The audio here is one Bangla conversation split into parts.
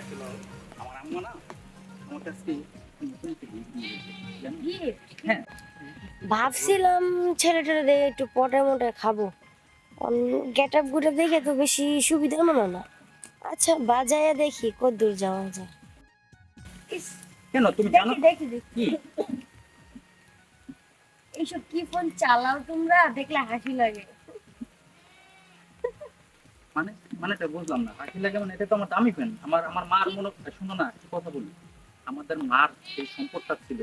আসছিল। আমার আম্মা না আমার কাছ থেকে? হ্যাঁ। ভাবছিলাম ছেলেটা দেখে একটু পটে মোটে খাব। গেট আপগুলো দেখে তো বেশি সুবিধা মনে না। আচ্ছা বাজায়া দেখি কদ্দূর যাওয়া যায়। কেন? তুমি জানো? দেখি দেখি। এইসব কি ফোন চালাও তোমরা? দেখলে হাসি লাগে। মানে মানে এটা বুঝলাম না। হাসি লাগে মানে এটা তো আমার দামি পেন আমার আমার মার মনে শোনো না একটু কথা বলি। আমাদের মার সেই সম্পদটা ছিল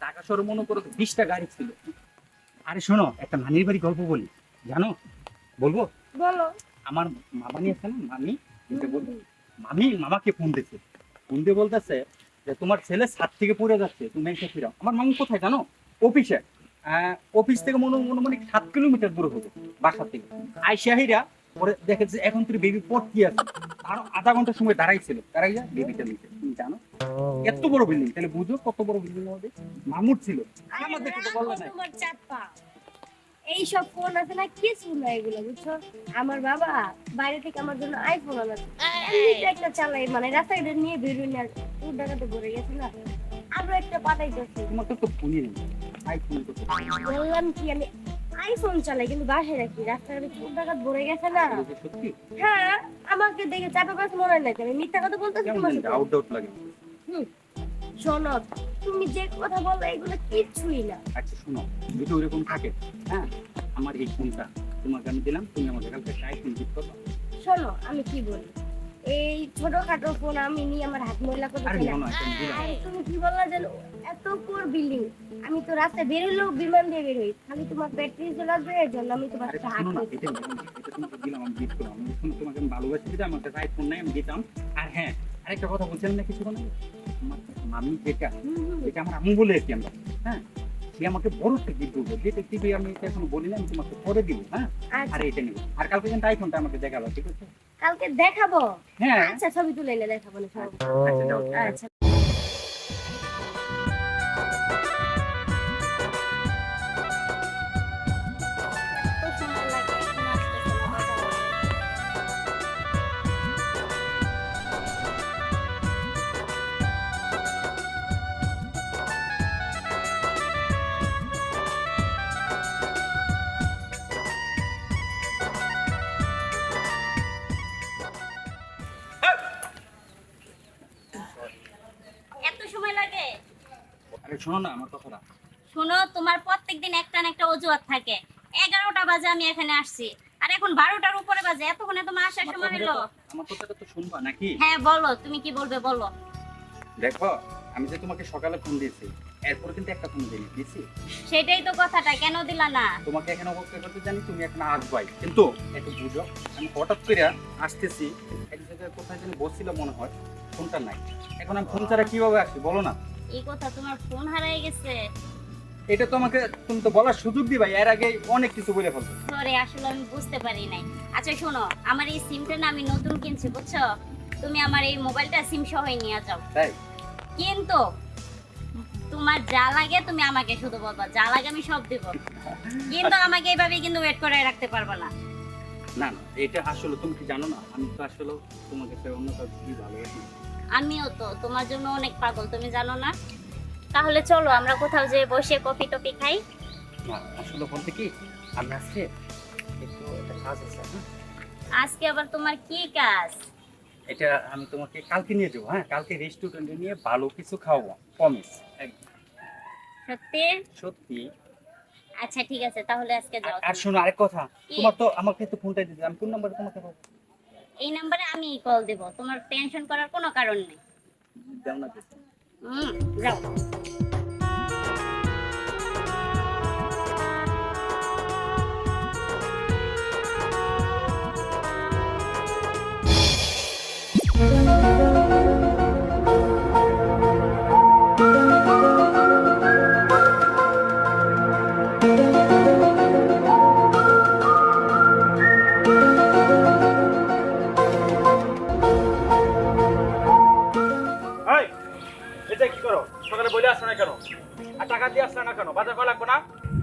টাকা সরু মনে করো বিশটা গাড়ি ছিল। আরে শোনো একটা নানির বাড়ি গল্প বলি। জানো? বলব? বলো। আমার মামানি আছে না? মামি? বলব মামি মামাকে ফোন দিচ্ছে। ফোন দিয়ে বলতেছে যে তোমার ছেলে ছাদ থেকে পড়ে যাচ্ছে তুমি এসে ফিরাও। আমার মামু কোথায় জানো? অফিসে। আহ, অফিস থেকে মনে মনে মানে সাত কিলোমিটার দূরে হবে বাসা থেকে। আইসাহিরা পরে দেখেছে এখন তুই বেবি পড়তি আছে? আরও আধা ঘণ্টা সময় দাঁড়াইছিল। দাঁড়াই যা বেবিটা নিতে তুমি জানো? এত বড় বিল্ডিং তাহলে বুঝো কত বড় বিল্ডিং হবে মামুর ছিল। আমাদের তো বললে না তোমার চাঁদ ফোন আছে না কিছু না এগুলো বুঝছ? আমার বাবা বাইরে থেকে আমার জন্য আইফোন আনাছে এমনিতে একটা চালাই মানে রাস্তায় নিয়ে বেরোয় না তোর টাকাতে ভরে গেছে না। আরও একটা পাঠাইতেছি তোমার তো ফোনই নেই আইফোন তো বললাম কি আমি আইফোন চালাই কিন্তু বাসায় রাখি। রাস্তাঘাটে চোর ডাকাত ভরে গেছে না। হ্যাঁ আমাকে দেখে চাপা পাশ মনে হয় না আমি মিথ্যা কথা বলতেছি কেমন তোমার সাথে লাগে? হুম। শোনো তুমি যে কথা বলো এগুলো কিচ্ছুই না। আচ্ছা শোনো যদি ওইরকম থাকে। হ্যাঁ আমার এই ফোনটা তোমাকে আমি দিলাম তুমি আমাকে কালকে আইফোন গিফট করো। শোনো আমি কি বলি? এই ছোটখাটো ফোন আমি নিয়ে আমার হাত ময়লা করতে তুমি কি বললা জানো এত কোর বিল্ডিং আমি তো রাস্তায় বেরোলেও বিমান দিয়ে বেরোই খালি তোমার ব্যাটারি চলে আসবে এর জন্য আমি তোমার সাথে হাত তোমাকে ভালোবাসি দিতে আমার কাছে আইফোন নাই আমি দিতাম। আর হ্যাঁ আরেকটা কথা বলছিলাম না কিছুক্ষণ মামি যেটা হুম। আমার আম্মু বলে এসছি আমরা? হ্যাঁ? সে আমাকে বড় একটা গিফট করব যেটা টিভি আমি এখন বলি না আমি তোমাকে পরে দিব হ্যাঁ? আচ্ছা। আর এটা নেব। আর কালকে কিন্তু আইফোনটা আমাকে দেখাবো ঠিক আছে? কালকে দেখাবো? হ্যাঁ। আচ্ছা ছবি তুলে এনে দেখাবো আচ্ছা আচ্ছা। আরে শোনো না আমার কথাটা শোনো তোমার প্রত্যেকদিন একটা না একটা অজুহাত থাকে। এগারোটা বাজে আমি এখানে আসছি। আর এখন বারোটার উপরে বাজে এতক্ষণে তোমার আসার সময় হলো। আমার কথাটা তো শুনবা নাকি? হ্যাঁ বলো তুমি কি বলবে বলো। দেখো আমি যে তোমাকে সকালে ফোন দিয়েছি এরপর কিন্তু একটা ফোন দিই দিয়েছি। সেটাই তো কথাটা কেন দিলা না? তোমাকে এখানে অবস্থা করতে জানি তুমি এখন আসবাই। কিন্তু একটু বুঝো আমি হঠাৎ করে আসতেছি এক জায়গায় কোথায় যেন বসছিল মনে হয় ফোনটা নাই। এখন আমি ফোন ছাড়া কীভাবে আসি বলো না? এই কথা তোমার ফোন হারাই গেছে। এটা তো আমাকে তুমি তো বলার সুযোগ দিবা এর আগে অনেক কিছু বলে ফেলছো। সরি আসলে আমি বুঝতে পারি নাই। আচ্ছা শোনো আমার এই সিমটা না আমি নতুন কিনছি বুঝছ? তুমি আমার এই মোবাইলটা সিম সহই নিয়ে যাও। তাই? কিন্তু তোমার যা লাগে তুমি আমাকে শুধু বলবা যা লাগে আমি সব দিব। কিন্তু আমাকে এইভাবে কিন্তু ওয়েট করে রাখতে পারব না। না না এটা আসলে তুমি কি জানো না? আমি তো আসলে তোমাকে অন্য কাউকে কি ভালোবাসি। আমিও তো তোমার জন্য অনেক পাগল তুমি জানো না? তাহলে চলো আমরা কোথাও যে বসে কফি টফি খাই। না আসলে বলতে কি আমি আজকে একটু একটা কাজ আছে হ্যাঁ? আজকে আবার তোমার কি কাজ? এটা আমি তোমাকে কালকে নিয়ে যাব হ্যাঁ? কালকে রেস্টুরেন্টে নিয়ে ভালো কিছু খাওয়াবো প্রমিস সত্যি? সত্যি। আচ্ছা ঠিক আছে তাহলে আজকে যাও আর- শোনো আরেক কথা তোমার তো আমাকে তো ফোনটা দিতে আমি কোন নাম্বারে তোমাকে পাবো এই নাম্বারে আমি কল দেব। তোমার টেনশন করার কোনো কারণ নেই। যাও না। হুম যাও।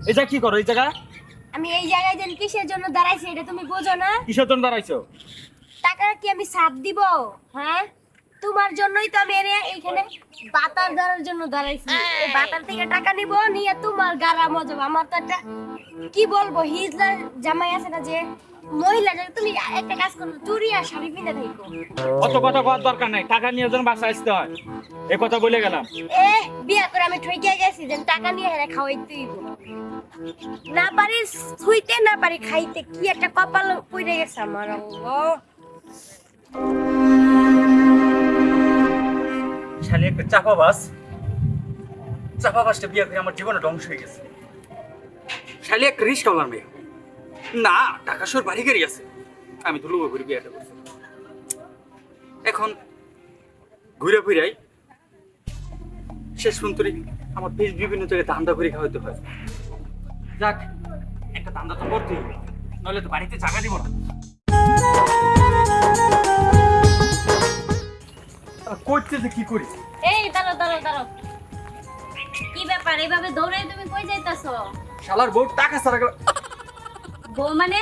এটা কি করো এই জায়গা আমি এই জায়গায় যেন কিসের জন্য দাঁড়াইছি এটা তুমি বোঝো না? কিসের জন্য দাঁড়াইছো? টাকা কি আমি সাপ দিব? হ্যাঁ? তোমার জন্যই তো আমি এনে এইখানে বাতার ধরার জন্য দাঁড়াইছি। এই বাতার থেকে টাকা নিব নিয়ে তোমার গারা মজা আমার তো একটা কি বলব হিজলার জামাই আছে না যে মহিলা যে তুমি একটা কাজ করো চুরি আর শাড়ি পিনে থাকো। অত কথা কওয়ার দরকার নাই টাকা নিয়ে যেন বাসা আসতে হয়। এ কথা বলে গেলাম। এ বিয়া করে আমি ঠইকে গেছি যে টাকা নিয়ে হেরে খাওয়াইতে না পারি শুইতে না পারি খাইতে কি একটা কপাল পড়ে গেছে আমার শালি একটা চাপাবাস চাপাবাসটা বিয়ে করে আমার জীবনে ধ্বংস হয়ে গেছে। শালি একটা রিস্ক আমার মেয়ে। না টাকা সর বাড়ি গাড়ি আছে। আমি তো লোক করে বিয়েটা করছি। এখন ঘুরে ফিরাই শেষ শুনতরি আমার বেশ বিভিন্ন জায়গায় দান্দা করে খাওয়াতে হয়। যাক একটা দান্দা তো করতেই হবে নইলে তো বাড়িতে জায়গা দিব না। করতে যে কি করি? এই দাঁড়ো দাঁড়ো দাঁড়ো কি ব্যাপার? এইভাবে দৌড়ে তুমি কই যাইতাছো? শালার বউ টাকা সারা বউ মানে?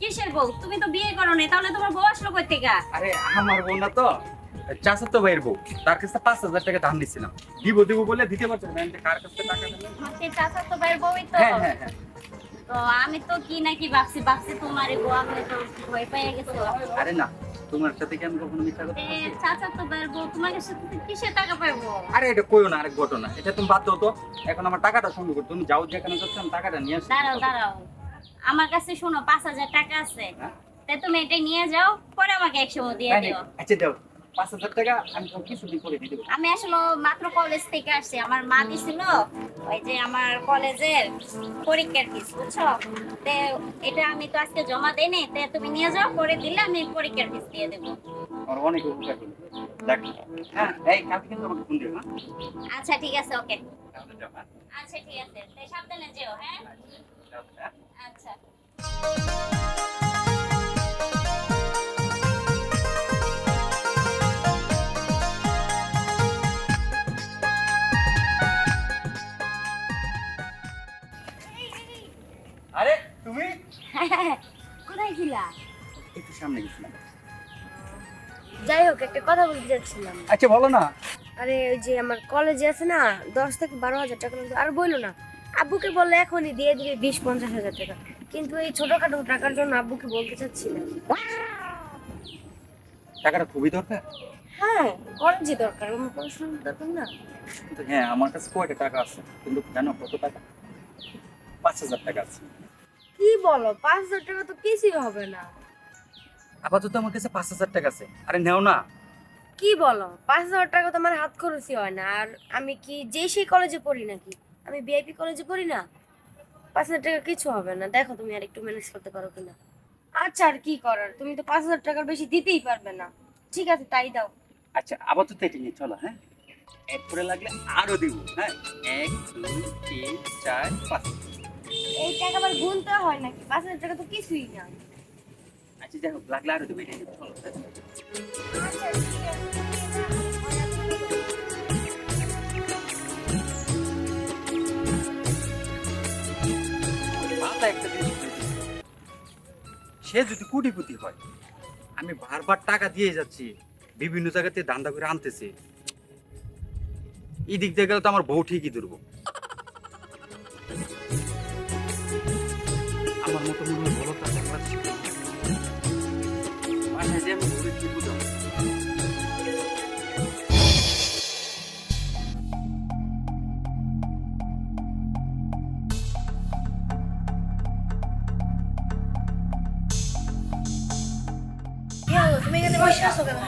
কিসের বউ? তুমি তো বিয়ে করো নি তাহলে তোমার বউ আসলো কই থেকে? আরে আমার বোন না তো তো ভাইয়ের বউ। তার কাছে পাঁচ হাজার টাকা ধান দিছিলাম দিব দিব বলে দিতে পারছে না কার কাছে টাকা চাচা তো ভাইয়ের বউই তো। হ্যাঁ হ্যাঁ হ্যাঁ। তো আমি তো কি নাকি ভাবছি ভাবছি তোমার বউ আমি তো ভয় পেয়ে গেছো। আরে না তোমার সাথে কি আমি কখনো মিথ্যা কথা বলছি? চাচা তো বউ তোমার কিসের টাকা পাইবো? আরে এটা কইও না আরেক ঘটনা। এটা তুমি বাদ দাও তো। এখন আমার টাকাটা সংগ্রহ করো তুমি যাও যেখানে যাচ্ছ আমি টাকাটা নিয়ে আসি। দাঁড়াও দাঁড়াও। আমার কাছে শোনো পাঁচ হাজার টাকা আছে। হ্যাঁ? তাই তুমি এটা নিয়ে যাও পরে আমাকে একশো দিয়ে দিও। আচ্ছা দাও। পাঁচ হাজার টাকা আমি কিছুদিন করে দিয়ে দেবো। আমি আসলে মাত্র কলেজ থেকে আসছি। আমার মা দিছিল ওই যে আমার কলেজের পরীক্ষার ফিস বুঝছ? তে এটা আমি তো আজকে জমা দেইনি তে তুমি নিয়ে যাও পরে দিলে আমি পরীক্ষার ফিস দিয়ে দেবো। আমার অনেক উপকার করবে হ্যাঁ এই কালকে কিন্তু আমাকে ফোন দিও হ্যাঁ? আচ্ছা ঠিক আছে ওকে। হ্যাঁ। আচ্ছা ঠিক আছে। সাবধানে যেও হ্যাঁ হ্যাঁ? আচ্ছা। আরে তুমি? কোথায় ছিলা? একটু সামনে গেছিলাম। যাই হোক একটা কথা বলতে চাচ্ছিলাম। আচ্ছা বলো না। আরে ওই যে আমার কলেজে আছে না দশ থেকে বারো হাজার টাকা লাগবে। আর বলল না। আব্বুকে বললে এখনই দিয়ে দিবে বিশ পঞ্চাশ হাজার টাকা। কিন্তু এই ছোটখাটো টাকার জন্য আব্বুকে বলতে চাচ্ছি না। টাকাটা খুবই দরকার? হ্যাঁ কলেজে দরকার আমার পড়াশোনার দরকার না। কিন্তু হ্যাঁ আমার কাছে কয়টা টাকা আছে কিন্তু জানো কত টাকা? পাঁচ হাজার টাকা আছে। কি বলো পাঁচ হাজার টাকা তো কিছুই হবে না। আপাতত আমার কাছে পাঁচ হাজার টাকা আছে। আরে নেও না। কি বলো পাঁচ হাজার টাকা তো আমার হাত খরচই হয় না আর আমি কি যে সেই কলেজে পড়ি নাকি? আমি বিআইপি কলেজে পড়ি না পাঁচ হাজার টাকা কিছু হবে না। দেখো তুমি আর একটু ম্যানেজ করতে পারো কিনা। আচ্ছা আর কি করার? তুমি তো পাঁচ হাজার টাকার বেশি দিতেই পারবে না। ঠিক আছে তাই দাও। আচ্ছা আপাতত এটা নিয়ে চলো হ্যাঁ? এরপরে লাগলে আরও দিব হ্যাঁ? এক দুই তিন চার পাঁচ। এই টাকা আবার গুনতে হয় নাকি? পাঁচ হাজার টাকা তো কিছুই না। আচ্ছা যাই হোক লাগলে আরও দেবো এটা চলো হ্যাঁ? আচ্ছা মাথা একটা জিনিস সে যদি কুটিপুতি হয়, আমি বারবার টাকা দিয়ে যাচ্ছি, বিভিন্ন জায়গাতে দান্দা করে আনতেছে। এই দিক দিয়ে গেলে তো আমার বউ ঠিকই ধরবো আমার মতো মনে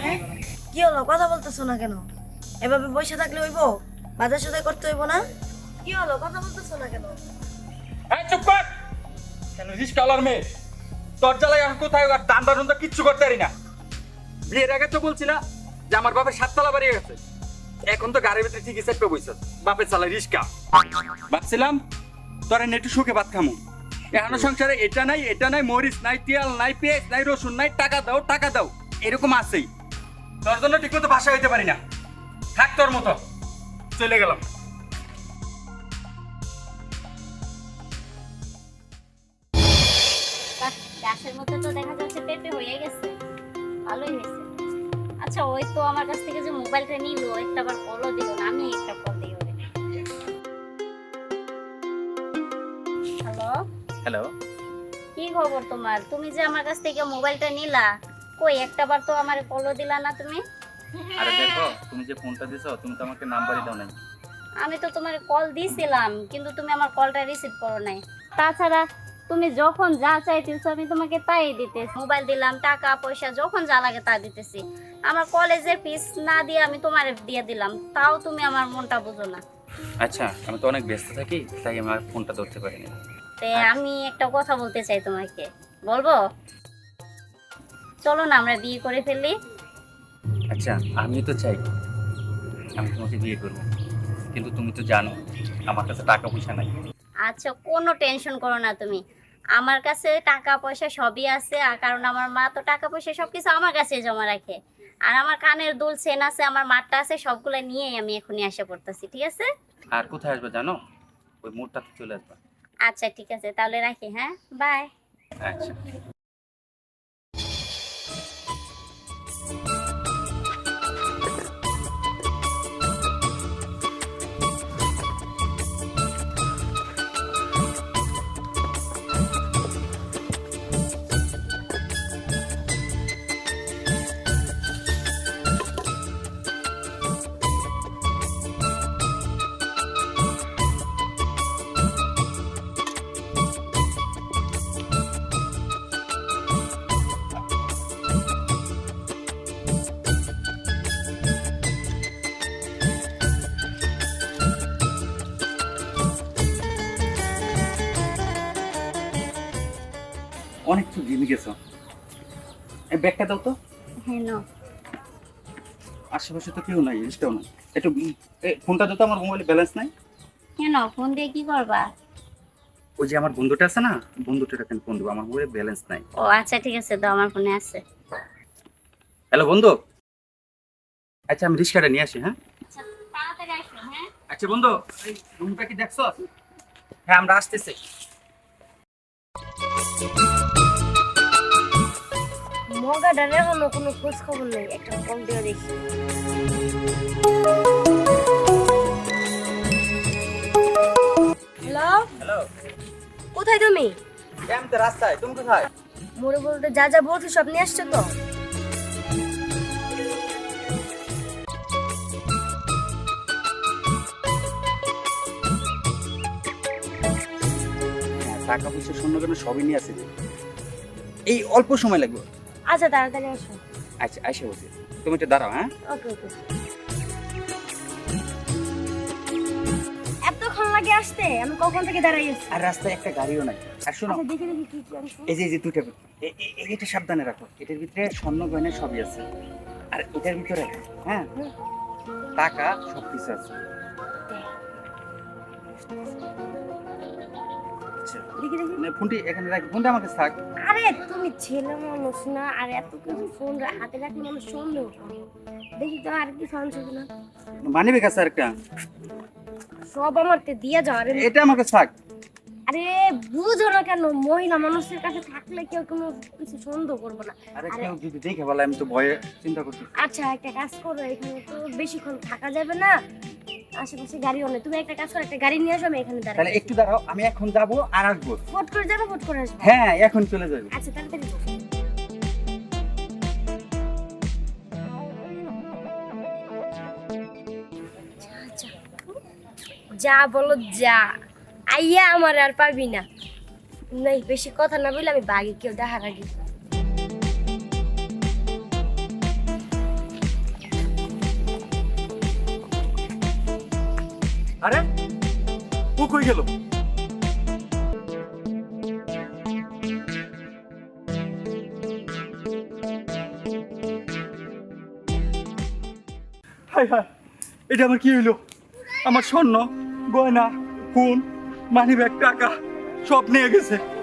হ্যাঁ? কি হলো? কথা বলতেছো না কেন? এভাবে বসে থাকলে হইব? বাজার সাথে করতে হইব না? কি হলো? কথা বলতেছো না কেন? সাততলা বাড়ি গেছে এখন তো গাড়ির ভিতরে ঠিকই ভাবছিলাম সুখে সংসারে এটা নাই এটা নাই, মরিচ নাই, তেল নাই, পেঁয়াজ নাই, রসুন নাই, টাকা দাও টাকা দাও। এরকম আছেই। তোর জন্য ঠিক মতো ভাষা হইতে পারি না। থাক তোর মতো। চলে গেলাম। গাছের মধ্যে তো দেখা যাচ্ছে পেঁপে হয়ে গেছে। ভালোই হয়েছে। আচ্ছা ওই তো আমার কাছ থেকে যে মোবাইলটা নিল একটা বার কলও দিল না আমি একটা কল দিই ওরে। হ্যালো হ্যালো কি খবর তোমার? তুমি যে আমার কাছ থেকে মোবাইলটা নিলা কই একটা বার তো আমার কলও দিলা না তুমি? আরে দেখো তুমি যে ফোনটা দিছো তুমি তো আমাকে নাম্বারই দাও নাই। আমি তো তোমার কল দিছিলাম কিন্তু তুমি আমার কলটা রিসিভ করো নাই। তাছাড়া তুমি যখন যা চাইতেছো আমি তোমাকে তাই দিতেছি। মোবাইল দিলাম টাকা পয়সা যখন যা লাগে তা দিতেছি। আমার কলেজের ফিস না দিয়ে আমি তোমার দিয়ে দিলাম তাও তুমি আমার মনটা বুঝো না। আচ্ছা আমি তো অনেক ব্যস্ত থাকি তাই আমার ফোনটা ধরতে পারিনি। তে আমি একটা কথা বলতে চাই তোমাকে। বলব? চলো না আমরা বিয়ে করে ফেললি আচ্ছা আমি তো চাই আমি তোমাকে বিয়ে করব। কিন্তু তুমি তো জানো আমার কাছে টাকা পয়সা নাই। আচ্ছা কোনো টেনশন করো না তুমি। আমার কাছে টাকা পয়সা সবই আছে আর কারণ আমার মা তো টাকা পয়সা সবকিছু আমার কাছে জমা রাখে। আর আমার কানের দুল চেন আছে আমার মাঠটা আছে সবগুলো নিয়েই আমি এখনই আসে পড়তেছি ঠিক আছে? আর কোথায় আসবে জানো? ওই মোড়টাতে চলে আসবে। আচ্ছা ঠিক আছে তাহলে রাখি হ্যাঁ? বাই আচ্ছা। অনেক তো জেনে গেছো। এই ব্যাগটা দাও তো। হ্যাঁ নাও। আশেপাশে তো কেউ নাই রিস্টাও নাই। একটু ফোনটা দাও তো আমার মোবাইলে ব্যালেন্স নাই। কেন? ফোন দিয়ে কি করবা? ওই যে আমার বন্ধুটা আছে না বন্ধুটার এখানে ফোন দেবো আমার মোবাইলে ব্যালেন্স নাই। ও আচ্ছা ঠিক আছে তো আমার ফোনে আছে। হ্যালো বন্ধু। আচ্ছা আমি রিক্সাটা নিয়ে আসি হ্যাঁ? আচ্ছা আসো হ্যাঁ? আচ্ছা বন্ধু এই রুমটা কি দেখছ? হ্যাঁ আমরা আসতেছি। মগাটার এখনও কোনো খোঁজ খবর নেই একটা কল দিয়ে দেখি। হ্যালো হ্যালো কোথায় তুমি? আমি তো রাস্তায় তুমি কোথায়? মোড়ে বলতে যা যা বলছো সব নিয়ে আসছো তো? হ্যাঁ, টাকা পয়সা শূন্য কেন সবই নিয়ে আসি এই অল্প সময় লাগবে। আচ্ছা তাড়াতাড়ি আসো। আচ্ছা আসে বসে তুমি একটু দাঁড়াও হ্যাঁ? ওকে ওকে। এতক্ষণ লাগে আসতে? আমি কখন থেকে দাঁড়াই আছি? আর রাস্তায় একটা গাড়িও নাই। আর শোনো আচ্ছা দেখি দেখি কি কি আনছো। এই যে এই যে দুইটা এ- এ- এ- এটা সাবধানে রাখো। এটার ভিতরে স্বর্ণ গয়না সবই আছে। আর এটার ভিতরে হ্যাঁ? টাকা সব কিছু আছে। আচ্ছা, দেখি দেখি। মানে ফোনটি এখানে রাখি ফোনটা আমাকে থাক। আরে তুমি ছেলে মানুষ না আর এত কিছু ফোন হাতে রাখলে মানুষ সন্দেহ করে। দেখি তো আর কি আনছো কিনা মানিবে কাছে আর একটা? সব আমার তে দিয়ে যাও আরে। এটা আমাকে থাক। আরে বুঝো না কেন মহিলা মানুষের কাছে থাকলে কেউ কোনো কিছু সন্দেহ করব না। আরে- কেউ যদি দেখে বলে আমি তো ভয়ে চিন্তা করছি আচ্ছা একটা কাজ করো এখানে তো বেশিক্ষণ থাকা যাবে না। আশেপাশে গাড়ি অনেক তুমি একটা কাজ করো একটা গাড়ি নিয়ে আসো আমি এখানে তাহলে একটু দাঁড়াও আমি এখন যাব আর আসব। ফট করে যাবে ফট করে আসবে। হ্যাঁ এখন চলে যাবে। আচ্ছা তাড়াতাড়ি যা, বলো যা। আইয়া আমার আর পাবি না। নাই বেশি কথা না বলে আমি বাগে কেউ দেখার আগে আরে, ও কই গেল? হায় হায় এটা আমার কি হইল? আমার স্বর্ণ, গয়না, ফোন মানি ব্যাগ টাকা, সব নিয়ে গেছে।